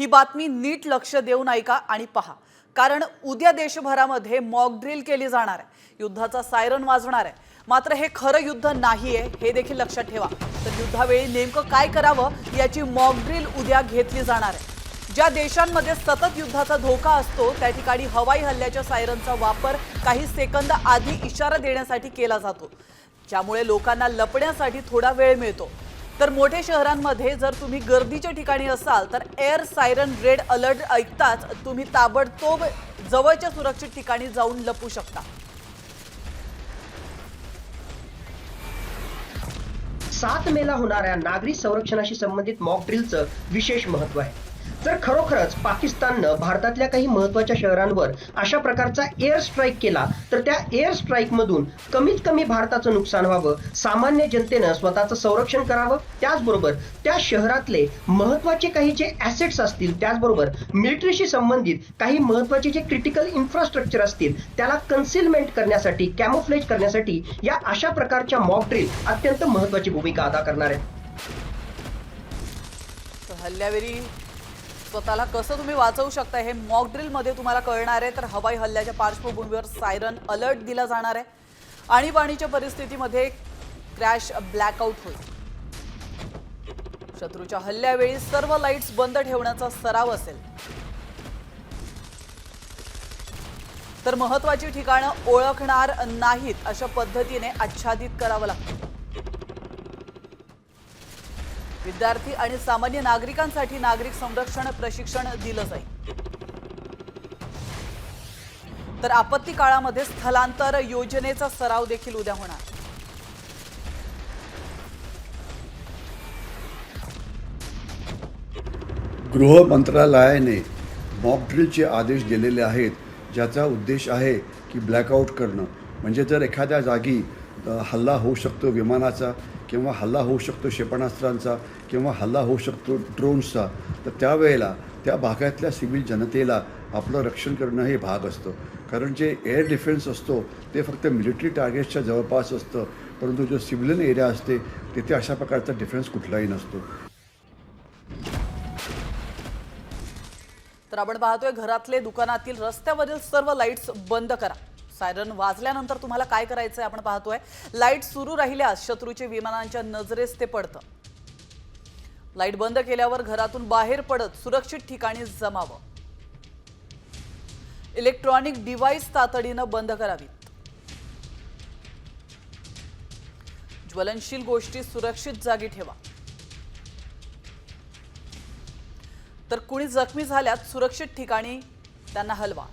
ही बातमी नीट लक्ष देऊन ऐका आणि पहा. कारण उद्या देशभरामध्ये मॉक ड्रिल केली जाणार आहे. युद्धाचा सायरन वाजणार आहे. मात्र हे खरं युद्ध नाही आहे हे देखील लक्षात ठेवा. तर युद्धावेळी नेमकं काय करावं याची मॉक ड्रिल उद्या घेतली जाणार आहे. ज्या देशांमध्ये सतत युद्धाचा धोका असतो त्या ठिकाणी हवाई हल्ल्याच्या सायरनचा वापर काही सेकंद आधी इशारा देण्यासाठी केला जातो. ज्यामुळे लोकांना लपण्यासाठी थोडा वेळ मिळतो. तर मोठ्या शहरांमध्ये जर तुम्ही गर्दीच्या ठिकाणी असाल तर एअर सायरन रेड अलर्ट ऐकताच तुम्ही ताबडतोब जवळच्या सुरक्षित ठिकाणी जाऊन लपू शकता. सात मेला होणाऱ्या नागरी संरक्षणाशी संबंधित मॉक ड्रिलचं विशेष महत्त्व आहे. जर खरोखरच पाकिस्ताननं भारतातल्या काही महत्त्वाच्या शहरांवर अशा प्रकारचा एअर स्ट्राईक केला तर त्या एअर स्ट्राईक मधून कमीत कमी भारताचं नुकसान व्हावं सामान्य जनतेनं स्वतःचं संरक्षण करावं त्याचबरोबर त्या शहरातले महत्त्वाचे काही जे ऍसेट्स असतील त्याचबरोबर मिलिटरीशी संबंधित काही महत्त्वाचे जे क्रिटिकल इन्फ्रास्ट्रक्चर असतील त्याला कन्सिलमेंट करण्यासाठी कॅमोफ्लेज करण्यासाठी या अशा प्रकारच्या मॉक ड्रिल अत्यंत महत्वाची भूमिका अदा करणार आहे हल्ल्यावेळी स्वतःला कसं तुम्ही वाचवू शकता हे मॉक ड्रिलमध्ये तुम्हाला कळणार आहे. तर हवाई हल्ल्याच्या पार्श्वभूमीवर सायरन अलर्ट दिला जाणार आहे. आणीबाणीच्या परिस्थितीमध्ये क्रॅश ब्लॅकआउट होईल. शत्रूच्या हल्ल्यावेळी सर्व लाईट्स बंद ठेवण्याचा सराव असेल. तर महत्वाची ठिकाणं ओळखणार नाहीत अशा पद्धतीने आच्छादित करावं लागतं. विद्यार्थी आणि सामान्य नागरिकांसाठी नागरिक संरक्षण प्रशिक्षण दिलं जाईल. तर आपत्ती काळामध्ये स्थलांतर योजनेचा सराव देखील उद्या होणार. गृह मंत्रालयाने मॉकड्रिलचे आदेश दिलेले आहेत ज्याचा उद्देश आहे की ब्लॅकआउट करणं. म्हणजे जर एखाद्या जागी हल्ला होऊ शकतो विमानाचा किंवा हल्ला होऊ शकतो क्षेपणास्त्रांचा किंवा हल्ला होऊ शकतो ड्रोन्सचा तर त्यावेळेला त्या भागातल्या सिव्हिल जनतेला आपलं रक्षण करणं हे भाग असतं. कारण जे एअर डिफेन्स असतो ते फक्त मिलिटरी टार्गेट्सच्या जवळपास असतं परंतु जो सिव्हिलियन एरिया असते तिथे अशा प्रकारचा डिफेन्स कुठलाही नसतो. तर आपण पाहतोय घरातले दुकानातील रस्त्यावरील सर्व लाईट्स बंद करा. सायरन वाजल्यानंतर तुम्हाला काय करायचं आहे आपण पाहतोय. लाइट सुरू राहिल्यास शत्रूचे विमानांच्या नजरेस ते पडतं. लाइट बंद केल्यावर घरातून बाहेर पडत सुरक्षित ठिकाणी जमावं. इलेक्ट्रॉनिक डिव्हाइस तातडीनं बंद करावीत. ज्वलनशील गोष्टी सुरक्षित जागी ठेवा. तर कुणी जखमी झाल्यात सुरक्षित ठिकाणी त्यांना हलवा.